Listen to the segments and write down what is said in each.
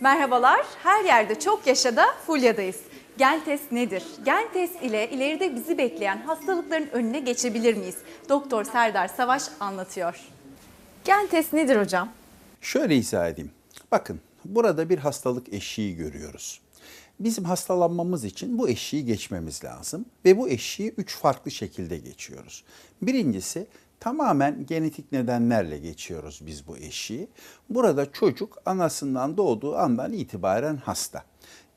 Merhabalar, her yerde çok yaşada Fulya'dayız. Gen test nedir? Gen test ile ileride bizi bekleyen hastalıkların önüne geçebilir miyiz? Doktor Serdar Savaş anlatıyor. Gen test nedir hocam? Şöyle izah edeyim. Bakın burada bir hastalık eşiği görüyoruz. Bizim hastalanmamız için bu eşiği geçmemiz lazım ve bu eşiği üç farklı şekilde geçiyoruz. Birincisi tamamen genetik nedenlerle geçiyoruz biz bu eşiği. Burada çocuk anasından doğduğu andan itibaren hasta.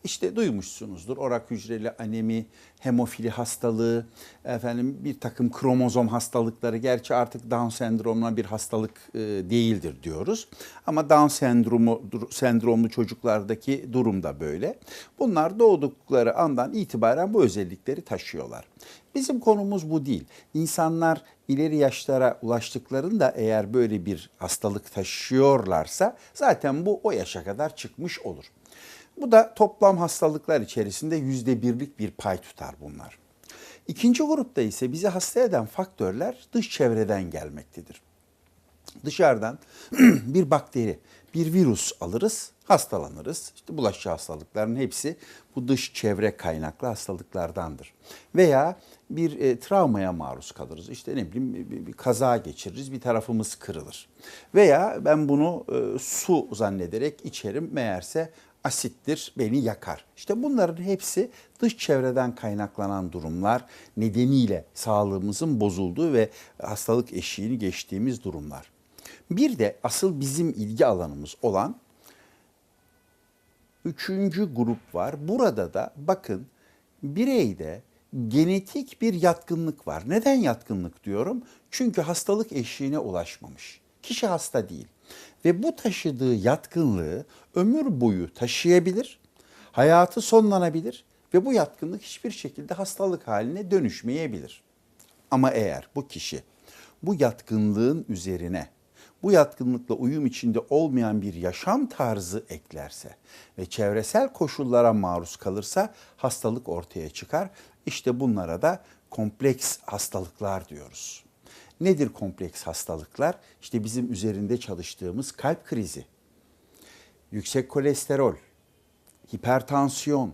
İşte duymuşsunuzdur orak hücreli anemi, hemofili hastalığı, efendim bir takım kromozom hastalıkları. Gerçi artık Down sendromuna bir hastalık e, değildir diyoruz. Ama Down sendromu sendromlu çocuklardaki durum da böyle. Bunlar doğdukları andan itibaren bu özellikleri taşıyorlar. Bizim konumuz bu değil. İnsanlar ileri yaşlara ulaştıklarında eğer böyle bir hastalık taşıyorlarsa zaten bu o yaşa kadar çıkmış olur. Bu da toplam hastalıklar içerisinde yüzde birlik bir pay tutar bunlar. İkinci grupta ise bizi hasta eden faktörler dış çevreden gelmektedir. Dışarıdan bir bakteri, bir virüs alırız, hastalanırız. İşte bulaşıcı hastalıkların hepsi bu dış çevre kaynaklı hastalıklardandır. Veya bir e, travmaya maruz kalırız. İşte ne bileyim bir, bir kaza geçiririz, bir tarafımız kırılır. Veya ben bunu e, su zannederek içerim meğerse asittir, beni yakar. İşte bunların hepsi dış çevreden kaynaklanan durumlar nedeniyle sağlığımızın bozulduğu ve hastalık eşiğini geçtiğimiz durumlar. Bir de asıl bizim ilgi alanımız olan üçüncü grup var. Burada da bakın bireyde genetik bir yatkınlık var. Neden yatkınlık diyorum? Çünkü hastalık eşiğine ulaşmamış. Kişi hasta değil ve bu taşıdığı yatkınlığı ömür boyu taşıyabilir, hayatı sonlanabilir ve bu yatkınlık hiçbir şekilde hastalık haline dönüşmeyebilir. Ama eğer bu kişi bu yatkınlığın üzerine bu yatkınlıkla uyum içinde olmayan bir yaşam tarzı eklerse ve çevresel koşullara maruz kalırsa hastalık ortaya çıkar. İşte bunlara da kompleks hastalıklar diyoruz. Nedir kompleks hastalıklar? İşte bizim üzerinde çalıştığımız kalp krizi, yüksek kolesterol, hipertansiyon,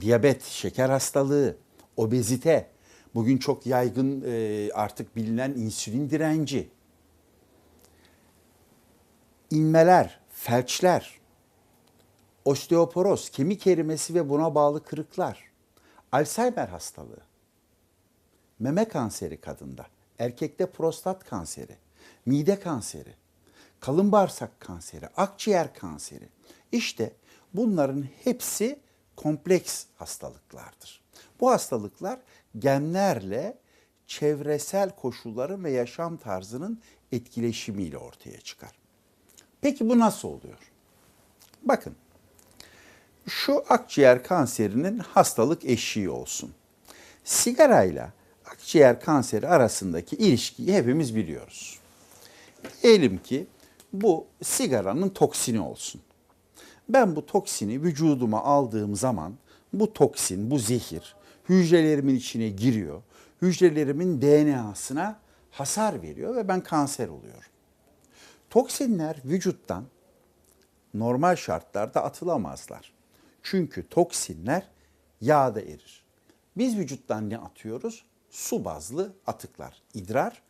diyabet, şeker hastalığı, obezite, bugün çok yaygın e, artık bilinen insülin direnci, inmeler, felçler, osteoporoz, kemik erimesi ve buna bağlı kırıklar, Alzheimer hastalığı, meme kanseri kadında, erkekte prostat kanseri, mide kanseri, kalın bağırsak kanseri, akciğer kanseri. İşte bunların hepsi kompleks hastalıklardır. Bu hastalıklar genlerle çevresel koşulların ve yaşam tarzının etkileşimiyle ortaya çıkar. Peki bu nasıl oluyor? Bakın şu akciğer kanserinin hastalık eşiği olsun. Sigarayla akciğer kanseri arasındaki ilişkiyi hepimiz biliyoruz. Diyelim ki bu sigaranın toksini olsun. Ben bu toksini vücuduma aldığım zaman bu toksin, bu zehir hücrelerimin içine giriyor. Hücrelerimin DNA'sına hasar veriyor ve ben kanser oluyorum. Toksinler vücuttan normal şartlarda atılamazlar. Çünkü toksinler yağda erir. Biz vücuttan ne atıyoruz? Su bazlı atıklar, idrar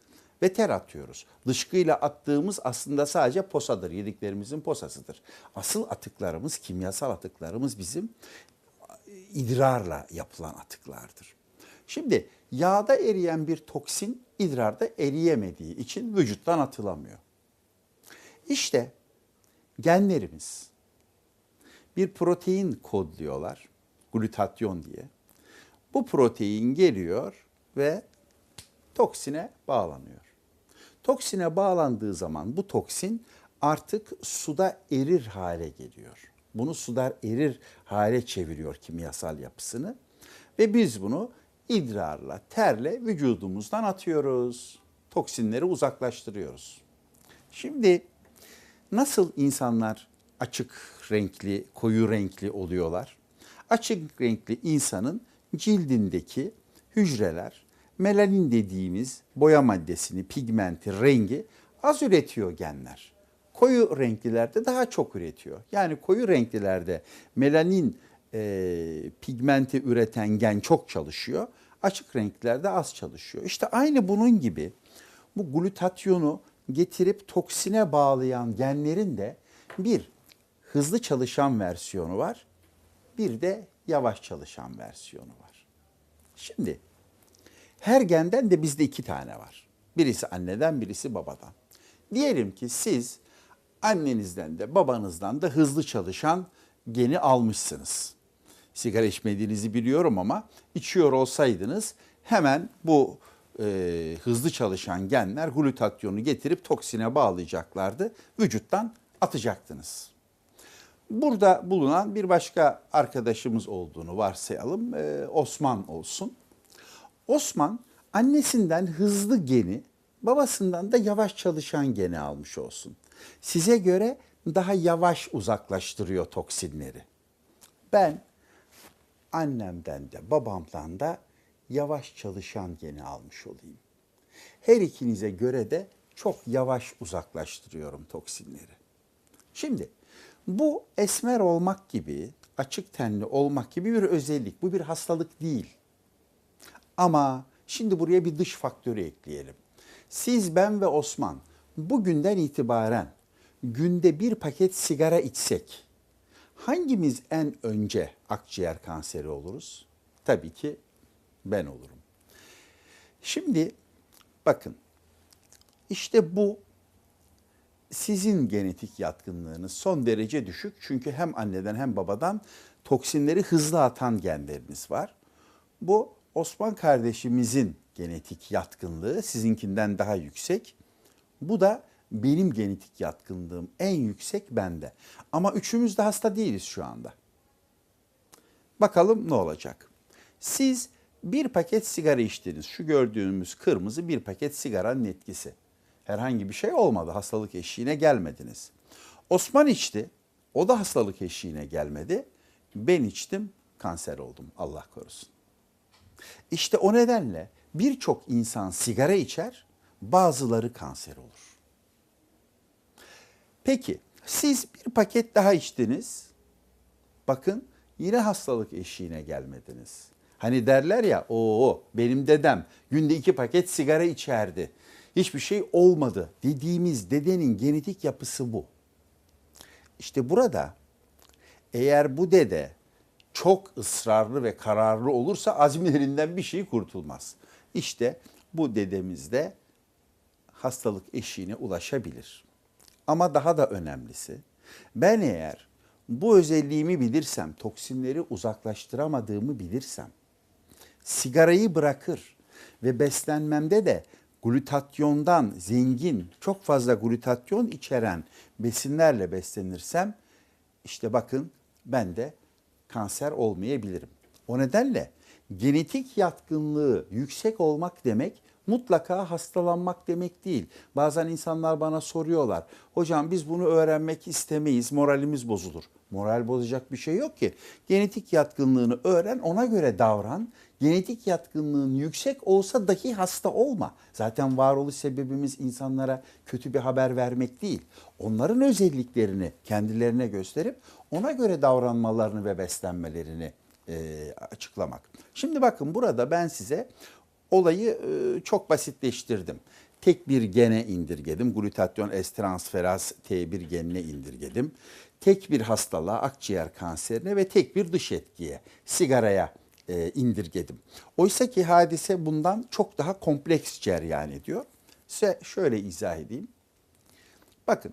ve ter atıyoruz. Dışkıyla attığımız aslında sadece posadır, yediklerimizin posasıdır. Asıl atıklarımız, kimyasal atıklarımız bizim idrarla yapılan atıklardır. Şimdi yağda eriyen bir toksin idrarda eriyemediği için vücuttan atılamıyor. İşte genlerimiz bir protein kodluyorlar, glutatyon diye. Bu protein geliyor ve toksine bağlanıyor. Toksine bağlandığı zaman bu toksin artık suda erir hale geliyor. Bunu suda erir hale çeviriyor kimyasal yapısını ve biz bunu idrarla, terle vücudumuzdan atıyoruz. Toksinleri uzaklaştırıyoruz. Şimdi nasıl insanlar açık renkli, koyu renkli oluyorlar? Açık renkli insanın cildindeki hücreler melanin dediğimiz boya maddesini, pigmenti, rengi az üretiyor genler. Koyu renklilerde daha çok üretiyor. Yani koyu renklilerde melanin e, pigmenti üreten gen çok çalışıyor. Açık renklerde az çalışıyor. İşte aynı bunun gibi bu glutatyonu getirip toksine bağlayan genlerin de bir hızlı çalışan versiyonu var. Bir de yavaş çalışan versiyonu var. Şimdi her genden de bizde iki tane var. Birisi anneden, birisi babadan. Diyelim ki siz annenizden de babanızdan da hızlı çalışan geni almışsınız. Sigara içmediğinizi biliyorum ama içiyor olsaydınız hemen bu e, hızlı çalışan genler glutatyonu getirip toksine bağlayacaklardı. Vücuttan atacaktınız. Burada bulunan bir başka arkadaşımız olduğunu varsayalım. e, Osman olsun. Osman annesinden hızlı geni, babasından da yavaş çalışan geni almış olsun. Size göre daha yavaş uzaklaştırıyor toksinleri. Ben annemden de babamdan da yavaş çalışan geni almış olayım. Her ikinize göre de çok yavaş uzaklaştırıyorum toksinleri. Şimdi bu esmer olmak gibi, açık tenli olmak gibi bir özellik. Bu bir hastalık değil. Ama şimdi buraya bir dış faktörü ekleyelim. Siz, ben ve Osman bugünden itibaren günde bir paket sigara içsek hangimiz en önce akciğer kanseri oluruz? Tabii ki ben olurum. Şimdi bakın işte bu sizin genetik yatkınlığınız son derece düşük. Çünkü hem anneden hem babadan toksinleri hızlı atan genleriniz var. Bu Osman kardeşimizin genetik yatkınlığı sizinkinden daha yüksek. Bu da benim genetik yatkınlığım en yüksek bende. Ama üçümüz de hasta değiliz şu anda. Bakalım ne olacak? Siz bir paket sigara içtiniz. Şu gördüğümüz kırmızı bir paket sigaranın etkisi. Herhangi bir şey olmadı. Hastalık eşiğine gelmediniz. Osman içti. O da hastalık eşiğine gelmedi. Ben içtim, kanser oldum. Allah korusun. İşte o nedenle birçok insan sigara içer, bazıları kanser olur. Peki siz bir paket daha içtiniz. Bakın yine hastalık eşiğine gelmediniz. Hani derler ya o benim dedem günde iki paket sigara içerdi. Hiçbir şey olmadı dediğimiz dedenin genetik yapısı bu. İşte burada eğer bu dede çok ısrarlı ve kararlı olursa azmilerinden bir şey kurtulmaz. İşte bu dedemiz de hastalık eşiğine ulaşabilir. Ama daha da önemlisi ben eğer bu özelliğimi bilirsem, toksinleri uzaklaştıramadığımı bilirsem, sigarayı bırakır ve beslenmemde de glutatyondan zengin, çok fazla glutatyon içeren besinlerle beslenirsem işte bakın ben de kanser olmayabilirim. O nedenle genetik yatkınlığı yüksek olmak demek mutlaka hastalanmak demek değil. Bazen insanlar bana soruyorlar. Hocam biz bunu öğrenmek istemeyiz, moralimiz bozulur. Moral bozacak bir şey yok ki. Genetik yatkınlığını öğren, ona göre davran. Genetik yatkınlığın yüksek olsa dahi hasta olma. Zaten varoluş sebebimiz insanlara kötü bir haber vermek değil. Onların özelliklerini kendilerine gösterip ona göre davranmalarını ve beslenmelerini e, açıklamak. Şimdi bakın burada ben size olayı e, çok basitleştirdim. Tek bir gene indirgedim. Glutatyon S transferaz T1 genine indirgedim. Tek bir hastalığa, akciğer kanserine ve tek bir dış etkiye, sigaraya e, indirgedim. Oysa ki hadise bundan çok daha kompleks cereyan ediyor. Size şöyle izah edeyim. Bakın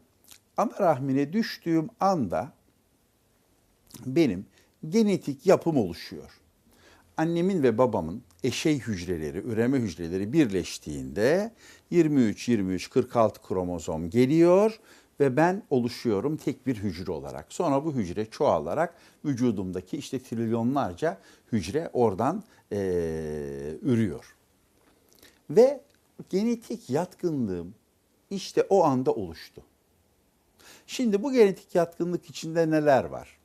ana rahmine düştüğüm anda benim genetik yapım oluşuyor. Annemin ve babamın eşey hücreleri, üreme hücreleri birleştiğinde 23 23 46 kromozom geliyor ve ben oluşuyorum tek bir hücre olarak. Sonra bu hücre çoğalarak vücudumdaki işte trilyonlarca hücre oradan e, ürüyor. Ve genetik yatkınlığım işte o anda oluştu. Şimdi bu genetik yatkınlık içinde neler var?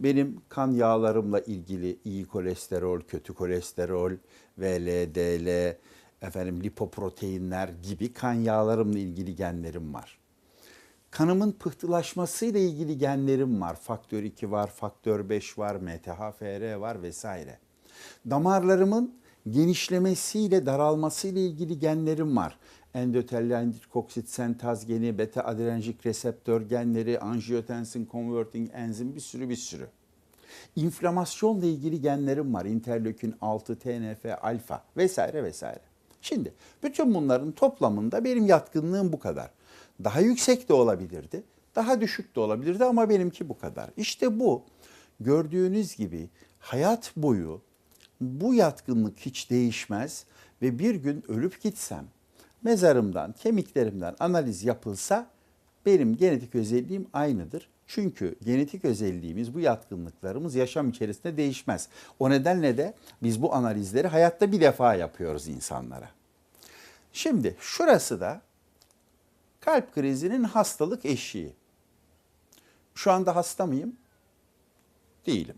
Benim kan yağlarımla ilgili iyi kolesterol, kötü kolesterol, VLDL, efendim lipoproteinler gibi kan yağlarımla ilgili genlerim var. Kanımın pıhtılaşmasıyla ilgili genlerim var. Faktör 2 var, faktör 5 var, MTHFR var vesaire. Damarlarımın genişlemesiyle daralmasıyla ilgili genlerim var. Endotellendir koksit sentaz geni, beta adrenerjik reseptör genleri, angiotensin converting enzim bir sürü bir sürü. İnflamasyonla ilgili genlerim var. Interleukin 6, TNF, alfa vesaire vesaire. Şimdi bütün bunların toplamında benim yatkınlığım bu kadar. Daha yüksek de olabilirdi, daha düşük de olabilirdi ama benimki bu kadar. İşte bu gördüğünüz gibi hayat boyu bu yatkınlık hiç değişmez ve bir gün ölüp gitsem mezarımdan, kemiklerimden analiz yapılsa benim genetik özelliğim aynıdır. Çünkü genetik özelliğimiz, bu yatkınlıklarımız yaşam içerisinde değişmez. O nedenle de biz bu analizleri hayatta bir defa yapıyoruz insanlara. Şimdi şurası da kalp krizinin hastalık eşiği. Şu anda hasta mıyım? Değilim.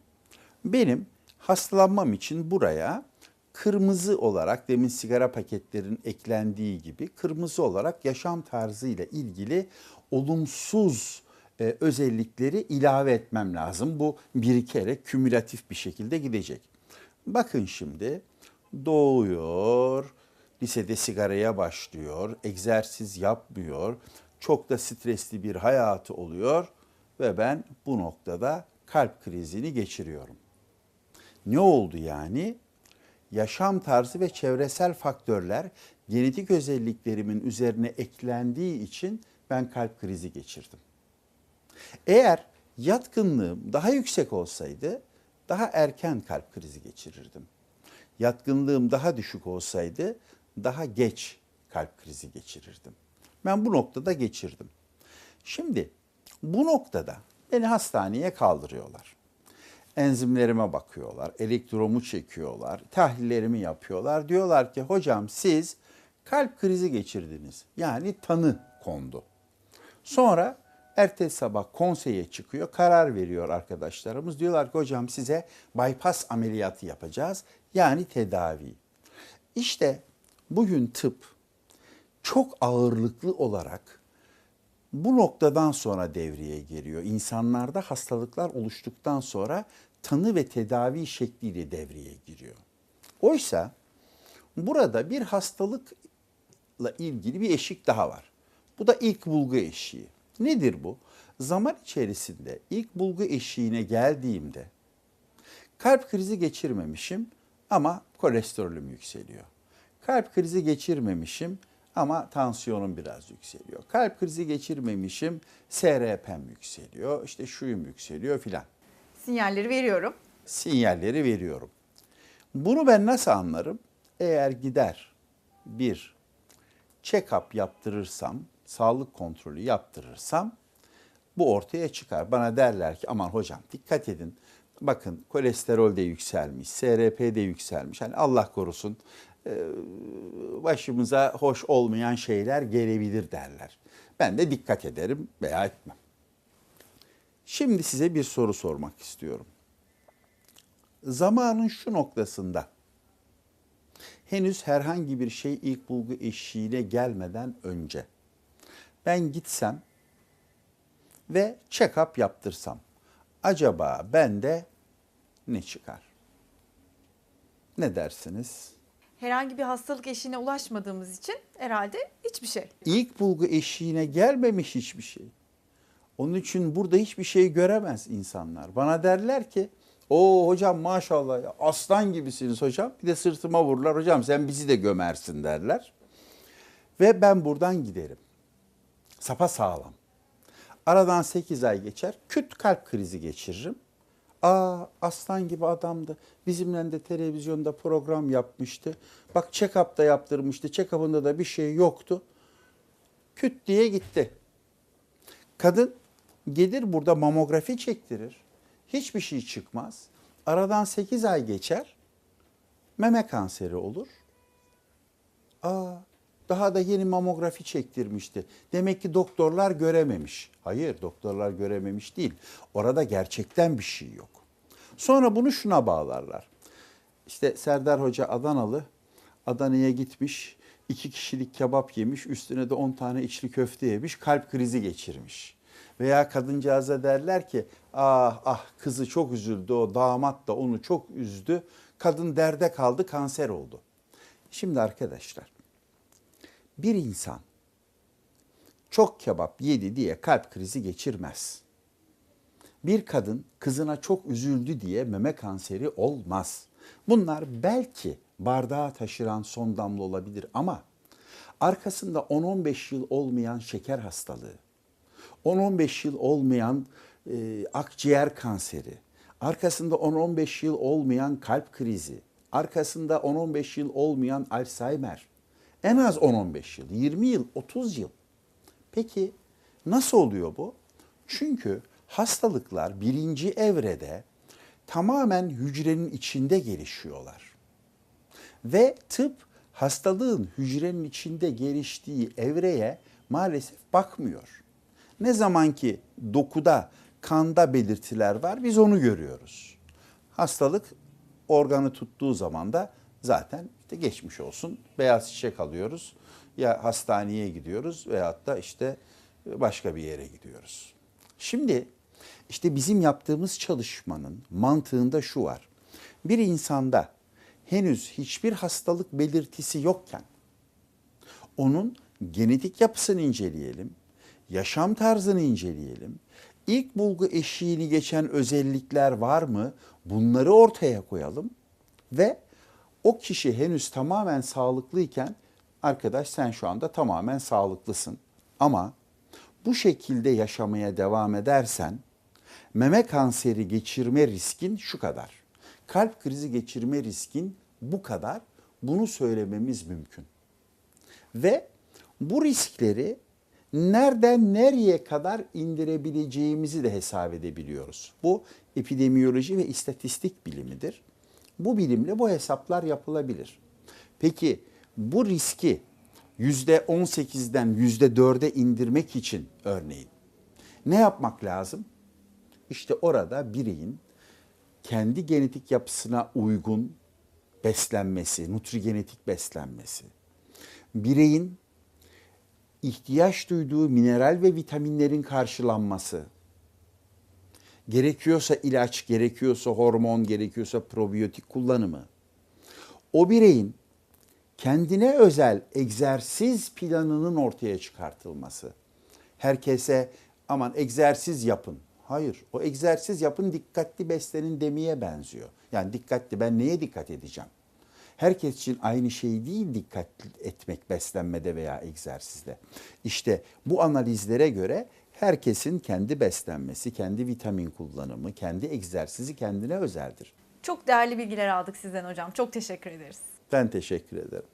Benim hastalanmam için buraya kırmızı olarak demin sigara paketlerinin eklendiği gibi kırmızı olarak yaşam tarzı ile ilgili olumsuz e, özellikleri ilave etmem lazım. Bu birikerek kümülatif bir şekilde gidecek. Bakın şimdi doğuyor, lisede sigaraya başlıyor, egzersiz yapmıyor, çok da stresli bir hayatı oluyor ve ben bu noktada kalp krizini geçiriyorum. Ne oldu yani? Yaşam tarzı ve çevresel faktörler genetik özelliklerimin üzerine eklendiği için ben kalp krizi geçirdim. Eğer yatkınlığım daha yüksek olsaydı daha erken kalp krizi geçirirdim. Yatkınlığım daha düşük olsaydı daha geç kalp krizi geçirirdim. Ben bu noktada geçirdim. Şimdi bu noktada beni hastaneye kaldırıyorlar. Enzimlerime bakıyorlar, elektromu çekiyorlar, tahlillerimi yapıyorlar. Diyorlar ki hocam siz kalp krizi geçirdiniz. Yani tanı kondu. Sonra ertesi sabah konseye çıkıyor, karar veriyor arkadaşlarımız. Diyorlar ki hocam size bypass ameliyatı yapacağız. Yani tedavi. İşte bugün tıp çok ağırlıklı olarak bu noktadan sonra devreye giriyor. İnsanlarda hastalıklar oluştuktan sonra tanı ve tedavi şekliyle devreye giriyor. Oysa burada bir hastalıkla ilgili bir eşik daha var. Bu da ilk bulgu eşiği. Nedir bu? Zaman içerisinde ilk bulgu eşiğine geldiğimde kalp krizi geçirmemişim ama kolesterolüm yükseliyor. Kalp krizi geçirmemişim ama tansiyonum biraz yükseliyor. Kalp krizi geçirmemişim, SRP'm yükseliyor, işte şuyum yükseliyor filan. Sinyalleri veriyorum. Sinyalleri veriyorum. Bunu ben nasıl anlarım? Eğer gider bir check-up yaptırırsam, sağlık kontrolü yaptırırsam bu ortaya çıkar. Bana derler ki aman hocam dikkat edin. Bakın kolesterol de yükselmiş, SRP de yükselmiş. Hani Allah korusun başımıza hoş olmayan şeyler gelebilir derler. Ben de dikkat ederim veya etmem. Şimdi size bir soru sormak istiyorum. Zamanın şu noktasında henüz herhangi bir şey ilk bulgu eşiğine gelmeden önce ben gitsem ve check-up yaptırsam acaba bende ne çıkar? Ne dersiniz? Herhangi bir hastalık eşiğine ulaşmadığımız için herhalde hiçbir şey. İlk bulgu eşiğine gelmemiş hiçbir şey. Onun için burada hiçbir şey göremez insanlar. Bana derler ki o hocam maşallah ya, aslan gibisiniz hocam. Bir de sırtıma vururlar hocam sen bizi de gömersin derler. Ve ben buradan giderim. Sapa sağlam. Aradan 8 ay geçer. Küt kalp krizi geçiririm. Aa aslan gibi adamdı. Bizimle de televizyonda program yapmıştı. Bak check-up da yaptırmıştı. Check-up'ında da bir şey yoktu. Küt diye gitti. Kadın gelir burada mamografi çektirir. Hiçbir şey çıkmaz. Aradan 8 ay geçer. Meme kanseri olur. Aa, daha da yeni mamografi çektirmişti. Demek ki doktorlar görememiş. Hayır, doktorlar görememiş değil. Orada gerçekten bir şey yok. Sonra bunu şuna bağlarlar. İşte Serdar Hoca Adanalı, Adana'ya gitmiş. iki kişilik kebap yemiş, üstüne de 10 tane içli köfte yemiş, kalp krizi geçirmiş. Veya kadıncağıza derler ki ah ah kızı çok üzüldü o damat da onu çok üzdü. Kadın derde kaldı kanser oldu. Şimdi arkadaşlar bir insan çok kebap yedi diye kalp krizi geçirmez. Bir kadın kızına çok üzüldü diye meme kanseri olmaz. Bunlar belki bardağa taşıran son damla olabilir ama arkasında 10-15 yıl olmayan şeker hastalığı, 10-15 yıl olmayan e, akciğer kanseri, arkasında 10-15 yıl olmayan kalp krizi, arkasında 10-15 yıl olmayan Alzheimer, en az 10-15 yıl, 20 yıl, 30 yıl. Peki nasıl oluyor bu? Çünkü hastalıklar birinci evrede tamamen hücrenin içinde gelişiyorlar. Ve tıp hastalığın hücrenin içinde geliştiği evreye maalesef bakmıyor. Ne zaman ki dokuda, kanda belirtiler var biz onu görüyoruz. Hastalık organı tuttuğu zaman da zaten işte geçmiş olsun beyaz çiçek alıyoruz. Ya hastaneye gidiyoruz veyahut da işte başka bir yere gidiyoruz. Şimdi işte bizim yaptığımız çalışmanın mantığında şu var. Bir insanda henüz hiçbir hastalık belirtisi yokken onun genetik yapısını inceleyelim, yaşam tarzını inceleyelim. İlk bulgu eşiğini geçen özellikler var mı? Bunları ortaya koyalım ve o kişi henüz tamamen sağlıklıyken arkadaş sen şu anda tamamen sağlıklısın. Ama bu şekilde yaşamaya devam edersen meme kanseri geçirme riskin şu kadar. Kalp krizi geçirme riskin bu kadar. Bunu söylememiz mümkün. Ve bu riskleri nereden nereye kadar indirebileceğimizi de hesap edebiliyoruz. Bu epidemiyoloji ve istatistik bilimidir. Bu bilimle bu hesaplar yapılabilir. Peki bu riski %18'den %4'e indirmek için örneğin ne yapmak lazım? İşte orada bireyin kendi genetik yapısına uygun beslenmesi, nutrigenetik beslenmesi, bireyin ihtiyaç duyduğu mineral ve vitaminlerin karşılanması, gerekiyorsa ilaç, gerekiyorsa hormon, gerekiyorsa probiyotik kullanımı, o bireyin kendine özel egzersiz planının ortaya çıkartılması. Herkese aman egzersiz yapın. Hayır, o egzersiz yapın dikkatli beslenin demeye benziyor. Yani dikkatli ben neye dikkat edeceğim? Herkes için aynı şey değil dikkat etmek beslenmede veya egzersizde. İşte bu analizlere göre herkesin kendi beslenmesi, kendi vitamin kullanımı, kendi egzersizi kendine özeldir. Çok değerli bilgiler aldık sizden hocam. Çok teşekkür ederiz. Ben teşekkür ederim.